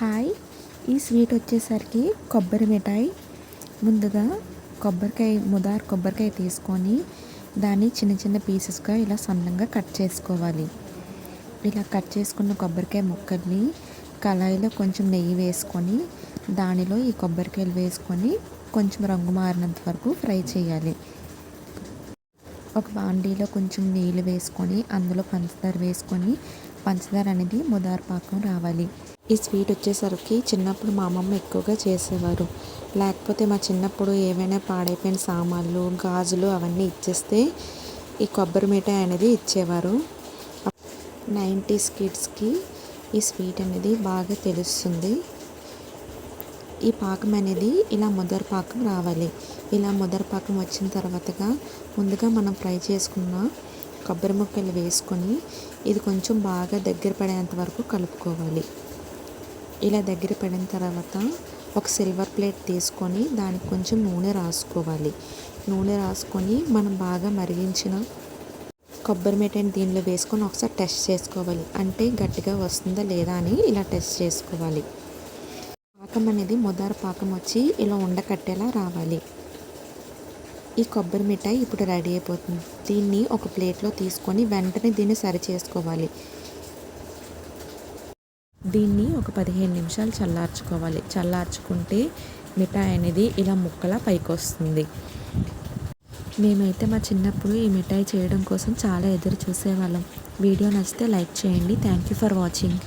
Hi. ఈ sweet వచ్చేసరికి కొబ్బరి మిఠాయి. ముందుగా కొబ్బరికాయ ముదార్ కొబ్బరికాయ తీసుకొని దాన్ని చిన్న చిన్న పీసెస్గా ఇలా సన్నంగా కట్ చేసుకోవాలి. ఇలా కట్ చేసుకున్న కొబ్బరికాయ ముక్కల్ని కళాయిలో కొంచెం నెయ్యి వేసుకొని దానిలో ఈ కొబ్బరికాయలు వేసుకొని కొంచెం రంగు మారినంత వరకు ఫ్రై చేయాలి. ఒక బాండీలో కొంచెం నీళ్ళు వేసుకొని అందులో పంచదార వేసుకొని పంచదార అనేది ముదారు పాకం రావాలి. ఈ స్వీట్ వచ్చేసరికి చిన్నప్పుడు మా అమ్మమ్మ ఎక్కువగా చేసేవారు. లేకపోతే మా చిన్నప్పుడు ఏమైనా పాడైపోయిన సామాన్లు గాజులు అవన్నీ ఇచ్చేస్తే ఈ కొబ్బరి మిఠాయి అనేది ఇచ్చేవారు. నైంటీస్ కిడ్స్కి ఈ స్వీట్ అనేది బాగా తెలుస్తుంది. ఈ పాకం అనేది ఇలా ముదర పాకం రావాలి. ఇలా ముదర పాకం వచ్చిన తర్వాతగా ముందుగా మనం ఫ్రై చేసుకున్న కొబ్బరి ముక్కలు వేసుకొని ఇది కొంచెం బాగా దగ్గర పడేంత వరకు కలుపుకోవాలి. ఇలా దగ్గర పడిన తర్వాత ఒక సిల్వర్ ప్లేట్ తీసుకొని దానికి కొంచెం నూనె రాసుకోవాలి. నూనె రాసుకొని మనం బాగా మరిగించిన కొబ్బరి మిఠాయిని దీనిలో వేసుకొని ఒకసారి టెస్ట్ చేసుకోవాలి. అంటే గట్టిగా వస్తుందా లేదా అని ఇలా టెస్ట్ చేసుకోవాలి. పాకం అనేది ముదార పాకం వచ్చి ఇలా ఉండకట్టేలా రావాలి. ఈ కొబ్బరి మిఠాయి ఇప్పుడు రెడీ అయిపోతుంది. దీన్ని ఒక ప్లేట్లో తీసుకొని వెంటనే దీన్ని సరి చేసుకోవాలి. దీన్ని ఒక పదిహేను నిమిషాలు చల్లార్చుకోవాలి. చల్లార్చుకుంటే మిఠాయి అనేది ఇలా ముక్కలా పైకి వస్తుంది మేమైతే మా చిన్నప్పుడు ఈ మిఠాయి చేయడం కోసం చాలా ఎదురు చూసేవాళ్ళం. వీడియో నచ్చితే లైక్ చేయండి. Thank you for watching.